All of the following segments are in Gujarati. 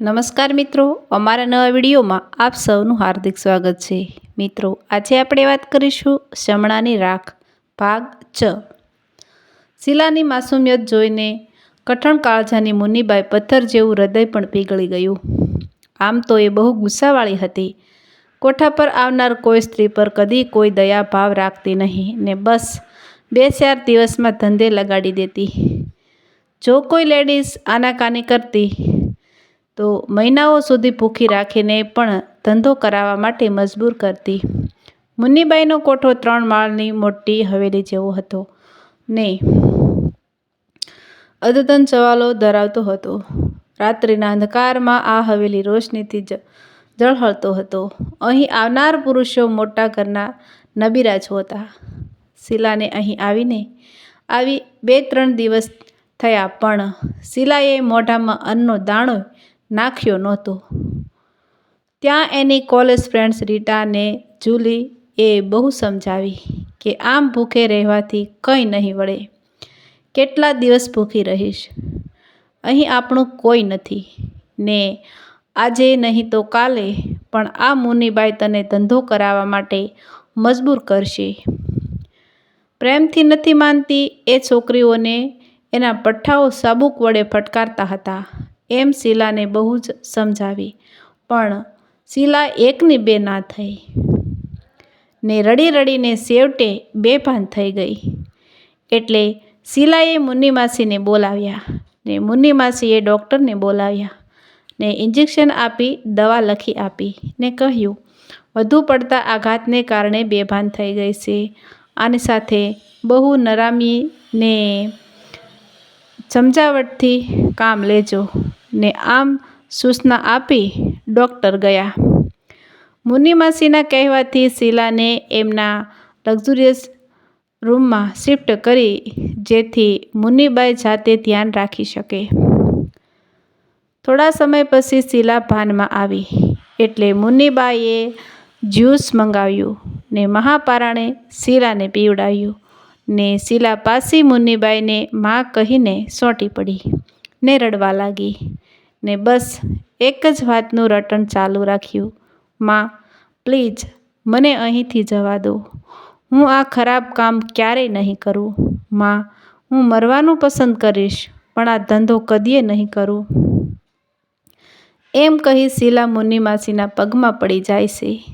નમસ્કાર મિત્રો, અમારા નવા વિડીયોમાં આપ સૌનું હાર્દિક સ્વાગત છે. મિત્રો, આજે આપણે વાત કરીશું શમણાની રાખ, ભાગ ચ શીલાની માસુમિયત જોઈને કઠણ કાળજાની મુનિબાઈ પથ્થર જેવું હૃદય પણ પીગળી ગયું. આમ તો એ બહુ ગુસ્સાવાળી હતી. કોઠા પર આવનાર કોઈ સ્ત્રી પર કદી કોઈ દયા ભાવ રાખતી નહીં ને બસ બે ચાર દિવસમાં ધંધે લગાડી દેતી. જો કોઈ લેડીઝ આનાકાની કરતી તો મહિનાઓ સુધી ભૂખી રાખીને પણ ધંધો કરાવવા માટે મજબૂર કરતી. મુન્નીબાઈનો કોઠો ત્રણ માળની મોટી હવેલી જેવો હતો. ને અદ્યતન સવાલો ધરાવતો હતો. રાત્રિના અંધકારમાં આ હવેલી રોશનીથી જ ઝળહળતો હતો. અહીં આવનાર પુરુષો મોટા ઘરના નબીરાજો હતા. શીલાને અહીં આવીને આવી બે ત્રણ દિવસ થયા પણ શીલાએ મોઢામાં અન્નનો દાણો નાખ્યો નહોતો. ત્યાં એની કોલેજ ફ્રેન્ડ્સ રીટાને જુલી એ બહુ સમજાવી કે આમ ભૂખે રહેવાથી કંઈ નહીં વળે. કેટલા દિવસ ભૂખી રહીશ? અહીં આપણું કોઈ નથી. ને આજે નહીં તો કાલે, પણ આ મુનિબાઈ તને ધંધો કરાવવા માટે મજબૂર કરશે. પ્રેમથી નથી માનતી એ છોકરીઓને એના પઠ્ઠાઓ સાબુક વડે ફટકારતા હતા. એમ શીલાને બહુ જ સમજાવી. પણ શીલા એકની બે ના થઈ ને રડી રડીને સેવટે બેભાન થઈ ગઈ. એટલે શીલાએ મુન્નીમાસીને બોલાવ્યા ને મુન્નીમાસીએ ડૉક્ટરને બોલાવ્યા ને ઇન્જેક્શન આપી દવા લખી આપી ને કહ્યું, વધુ પડતા આઘાતને કારણે બેભાન થઈ ગઈ છે. આની સાથે બહુ નરામીને સમજાવટથી કામ લેજો. ને આમ સૂચના આપી ડૉક્ટર ગયા. મુનિમાસીના કહેવાથી શીલાને એમના લક્ઝુરિયસ રૂમમાં શિફ્ટ કરી, જેથી મુનિબાઈ જાતે ધ્યાન રાખી શકે. થોડા સમય પછી શીલા ભાનમાં આવી, એટલે મુનિબાઈએ જ્યુસ મંગાવ્યું ને મહાપારાણે શીલાને પીવડાવ્યું ને શીલા પાસી મુનિબાઈને માં કહીને સોંટી પડી. ને રડવા લાગી. ને બસ એક જ વાતનું રટણ ચાલુ રાખ્યું. માં, પ્લીઝ, મને અહીંથી જવા દો. હું આ ખરાબ કામ ક્યારેય નહીં કરું. માં, હું મરવાનું પસંદ કરીશ, પણ આ ધંધો કદીએ નહીં કરું. એમ કહી શીલા મુનિમાસીના પગમાં પડી જાય છે.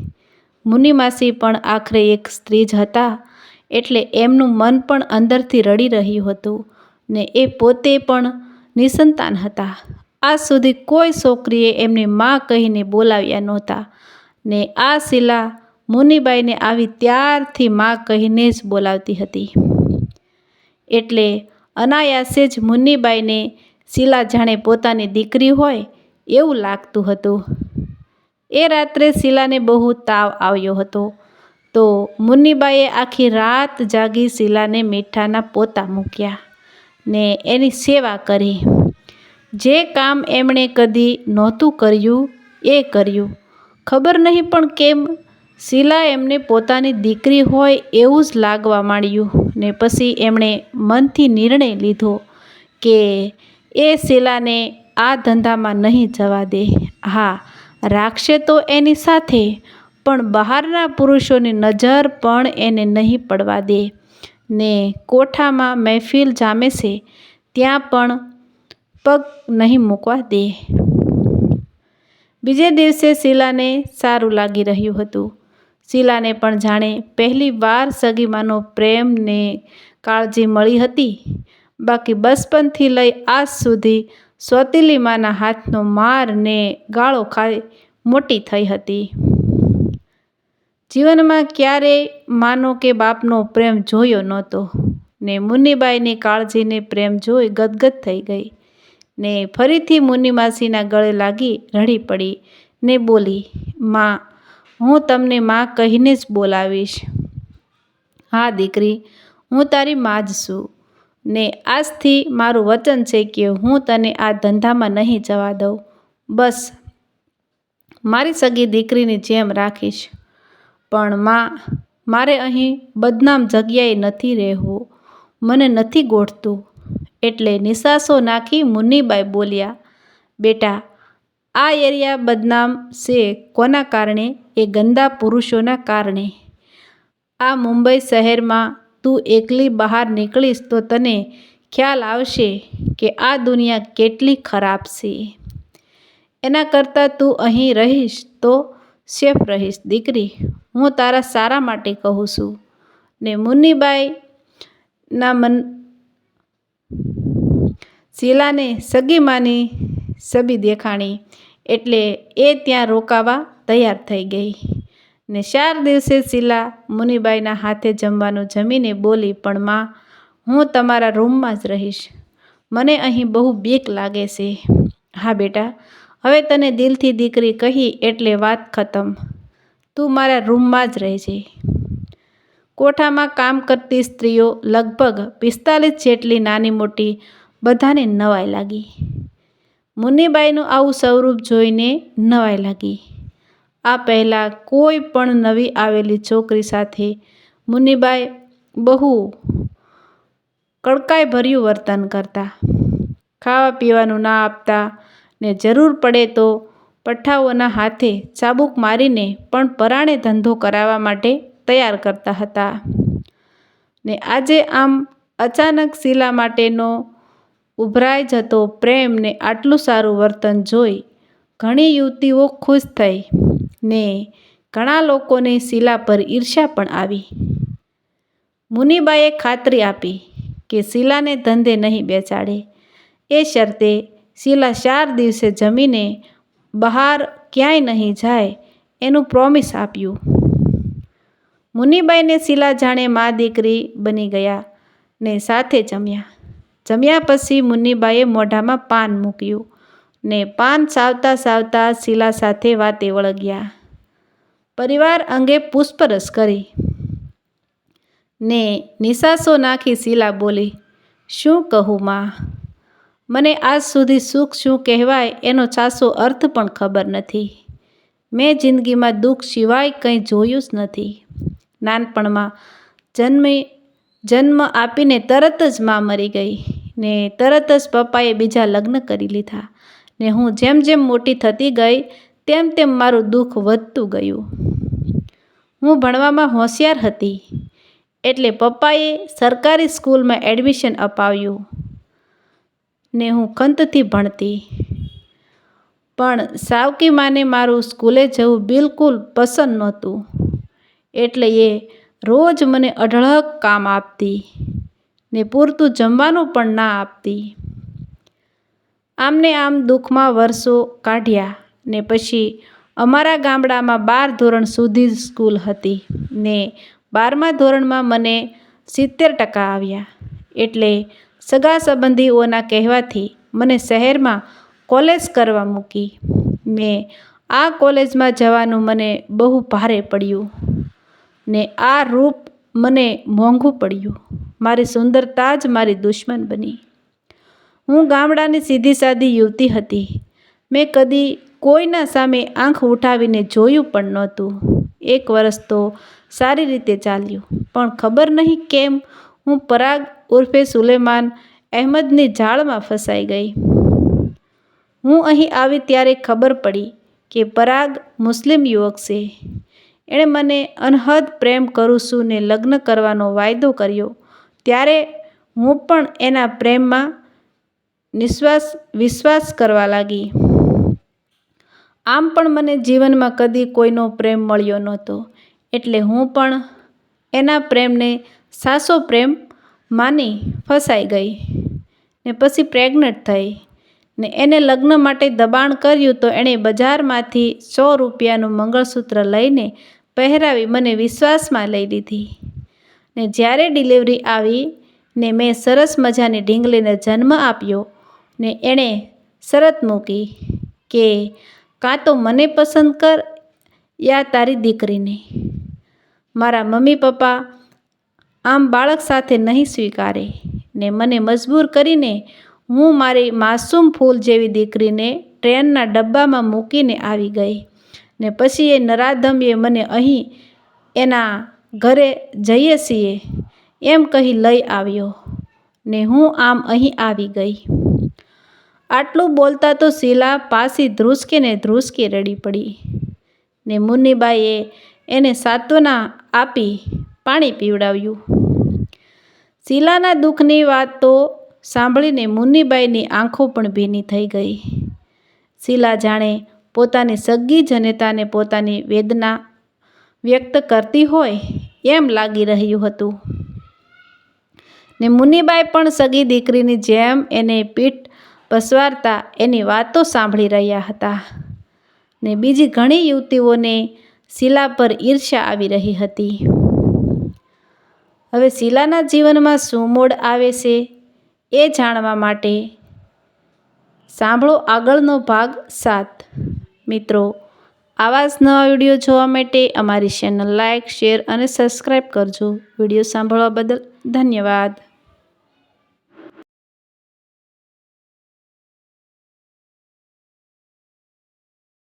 મુનિમાસી પણ આખરે એક સ્ત્રી જ હતા, એટલે એમનું મન પણ અંદરથી રડી રહ્યું હતું ને એ પોતે પણ નિસંતાન હતા. આજ સુધી કોઈ છોકરીએ એમને માં કહીને બોલાવ્યા નહોતા ને આ શીલા મુનિબાઈને આવી ત્યારથી માં કહીને જ બોલાવતી હતી. એટલે અનાયાસે જ મુન્નીબાઈને શીલા જાણે પોતાની દીકરી હોય એવું લાગતું હતું. એ રાત્રે શીલાને બહુ તાવ આવ્યો હતો. તો મુન્નીબાઈએ આખી રાત જાગી શિલાને મીઠાના પોતા મૂક્યા. ને એની સેવા કરી. જે કામ એમણે કદી નહોતું કર્યું, એ કર્યું. ખબર નહીં પણ કેમ શીલા એમને પોતાની દીકરી હોય એવું જ લાગવા માંડ્યું ને પછી એમણે મનથી નિર્ણય લીધો કે એ શીલાને આ ધંધામાં નહીં જવા દે. હા, રાખશે તો એની સાથે, પણ બહારના પુરુષોની નજર પણ એને નહીં પડવા દે. ને કોઠામાં મહેફિલ જામે છે, ત્યાં પણ પગ નહીં મૂકવા દે. બીજે દિવસે શીલાને સારું લાગી રહ્યું હતું. શીલાને પણ જાણે પહેલી વાર સગીમાનો પ્રેમ ને કાળજી મળી હતી. બાકી બચપનથી લઈ આજ સુધી સોતીલીમાના હાથનો માર ને ગાળો ખાઈ મોટી થઈ હતી. જીવનમાં ક્યારેય માનો કે બાપનો પ્રેમ જોયો નહોતો, ને મુન્નીબાઈની કાળજીને પ્રેમ જોઈ ગદગદ થઈ ગઈ, ને ફરીથી મુનિમાસીના ગળે લાગી રડી પડી ને બોલી, માં, હું તમને માં કહીને જ બોલાવીશ. હા, દીકરી, હું તારી માં જ છું, ને આજથી મારું વચન છે કે હું તને આ ધંધામાં નહીં જવા દઉં. બસ, મારી સગી દીકરીની જેમ રાખીશ. પણ માં, મારે અહીં બદનામ જગ્યાએ નથી રહેવું, મને નથી ગોઠતું. એટલે નિસાસો નાખી મુન્નીબાઈ બોલ્યા, બેટા, આ એરિયા બદનામ છે કોના કારણે? એ ગંદા પુરુષોના કારણે. આ મુંબઈ શહેરમાં તું એકલી બહાર નીકળીશ તો તને ખ્યાલ આવશે કે આ દુનિયા કેટલી ખરાબ છે. એના કરતાં તું અહીં રહીશ તો સેફ રહીશ, દીકરી. હું તારા સારા માટે કહું છું. ને મુન્નીબાઈના મન શીલાને સગી માની છબી દેખાણી એટલે એ ત્યાં રોકાવા તૈયાર થઈ ગઈ. ને ચાર દિવસે શીલા મુનિબાઈના હાથે જમવાનું જમીને બોલી, પણ માં, હું તમારા રૂમમાં જ રહીશ. મને અહીં બહુ બીક લાગે છે. હા બેટા, હવે તને દિલથી દીકરી કહી એટલે વાત ખતમ. તું મારા રૂમમાં જ રહેજે. કોઠામાં કામ કરતી સ્ત્રીઓ લગભગ પિસ્તાલીસ જેટલી નાની મોટી બધાને નવાઈ લાગી. મુન્નીબાઈનું આવું સ્વરૂપ જોઈને નવાઈ લાગી. આ પહેલાં કોઈ પણ નવી આવેલી છોકરી સાથે મુન્નીબાઈ બહુ કડકાઈભર્યું વર્તન કરતા. ખાવા પીવાનું ના આપતા ને જરૂર પડે તો પઠ્ઠાઓના હાથે ચાબુક મારીને પણ પરાણે ધંધો કરાવવા માટે તૈયાર કરતા હતા. ને આજે આમ અચાનક શીલા માટેનો ઉભરાઈ જતો પ્રેમને આટલું સારું વર્તન જોઈ ઘણી યુવતીઓ ખુશ થઈ ને ઘણા લોકોને શીલા પર ઈર્ષ્યા પણ આવી. મુનિબાએ ખાતરી આપી કે શીલાને ધંધે નહીં બેસાડે. એ શરતે શીલા ચાર દિવસે જમીને બહાર ક્યાંય નહીં જાય, એનું પ્રોમિસ આપ્યું. મુનિબાઈને શીલા જાણે મા દીકરી બની ગયા ને સાથે જમ્યા. જમ્યા પછી મુન્નીબાઈએ મોઢામાં પાન મૂક્યું ને પાન સાવતા સાવતા શીલા સાથે વાતે વળગ્યા. પરિવાર અંગે પૂછપરછ કરી ને નિશાસો નાખી શીલા બોલી, શું કહું માં? મને આજ સુધી સુખ શું કહેવાય એનો સાચો અર્થ પણ ખબર નથી. મેં જિંદગીમાં દુઃખ સિવાય કંઈ જોયું જ નથી. નાનપણમાં જન્મે, જન્મ આપીને તરત જ માં મરી ગઈ ને તરત જ પપ્પાએ બીજા લગ્ન કરી લીધા ને હું જેમ જેમ મોટી થતી ગઈ તેમ તેમ મારું દુઃખ વધતું ગયું. હું ભણવામાં હોશિયાર હતી એટલે પપ્પાએ સરકારી સ્કૂલમાં એડમિશન અપાવ્યું. ને હું ખંતથી ભણતી. પણ સાવકી માને મારું સ્કૂલે જવું બિલકુલ પસંદ નહોતું. એટલે એ રોજ મને અઢળક કામ આપતી ને પૂરતું જમવાનું પણ ના આપતી. આમને આમ દુઃખમાં વર્ષો કાઢ્યા ને પછી અમારા ગામડામાં બાર ધોરણ સુધી સ્કૂલ હતી ને બારમા ધોરણમાં મને સિત્તેર ટકા આવ્યા. એટલે સગા સંબંધીઓના કહેવાથી મને શહેરમાં કોલેજ કરવા મૂકી. મેં આ કોલેજમાં જવાનું મને બહુ ભારે પડ્યું. ને આ રૂપ મને મોંઘું પડ્યું. મારી સુંદરતા જ મારી દુશ્મન બની. હું ગામડાની સીધી સાદી યુવતી હતી. મેં કદી કોઈના સામે આંખ ઉઠાવીને જોયું પણ નહોતું. એક વર્ષ તો સારી રીતે ચાલ્યું. પણ ખબર નહીં કેમ હું પરાગ ઉર્ફે સુલેમાન અહેમદની જાળમાં ફસાઈ ગઈ. હું અહીં આવી ત્યારે ખબર પડી કે પરાગ મુસ્લિમ યુવક છે. એણે મને અનહદ પ્રેમ કરું છું ને લગ્ન કરવાનો વાયદો કર્યો. ત્યારે હું પણ એના પ્રેમમાં નિશ્વાસ વિશ્વાસ કરવા લાગી. આમ પણ મને જીવનમાં કદી કોઈનો પ્રેમ મળ્યો નહોતો. એટલે હું પણ એના પ્રેમને સાસો પ્રેમ માની ફસાઈ ગઈ ને પછી પ્રેગ્નન્ટ થઈ ને એને લગ્ન માટે દબાણ કર્યું તો એણે બજારમાંથી સો રૂપિયાનું મંગળસૂત્ર લઈને પહેરાવી મને વિશ્વાસમાં લઈ લીધી. ને જ્યારે ડિલિવરી આવી ને મેં સરસ મજાની ઢીંગલીને જન્મ આપ્યો ને એણે શરત મૂકી કે કાં તો મને પસંદ કર યા તારી દીકરીને. મારા મમ્મી પપ્પા આમ બાળક સાથે નહીં સ્વીકારે ને મને મજબૂર કરીને હું મારી માસૂમ ફૂલ જેવી દીકરીને ટ્રેનના ડબ્બામાં મૂકીને આવી ગઈ ને પછી એ નરાધમ્યે મને અહીં એના ઘરે જઈએ છીએ એમ કહી લઈ આવ્યો ને હું આમ અહીં આવી ગઈ. આટલું બોલતા તો શીલા પાસી ધ્રુસકે ને ધ્રુસકે રડી પડી ને મુન્નીબાઈએ એને સાત્વના આપી પાણી પીવડાવ્યું. શીલાના દુઃખની વાતો સાંભળીને મુન્નીબાઈની આંખો પણ ભીની થઈ ગઈ. શીલા જાણે પોતાની સગી જનતાને પોતાની વેદના વ્યક્ત કરતી હોય એમ લાગી રહ્યું હતું. ને મુન્નીબાઈ પણ સગી દીકરીની જેમ એને પીઠ પસવારતા એની વાતો સાંભળી રહ્યા હતા. ને બીજી ઘણી યુવતીઓને શીલા પર ઈર્ષ્યા આવી રહી હતી. હવે શીલાના જીવનમાં શું મોડ આવે છે એ જાણવા માટે સાંભળો આગળનો ભાગ સાત. મિત્રો, આવા જ નવા વીડિયો જોવા માટે અમારી ચેનલ લાઇક શેર અને સબસ્ક્રાઈબ કરજો. વીડિયો સાંભળવા બદલ ધન્યવાદ.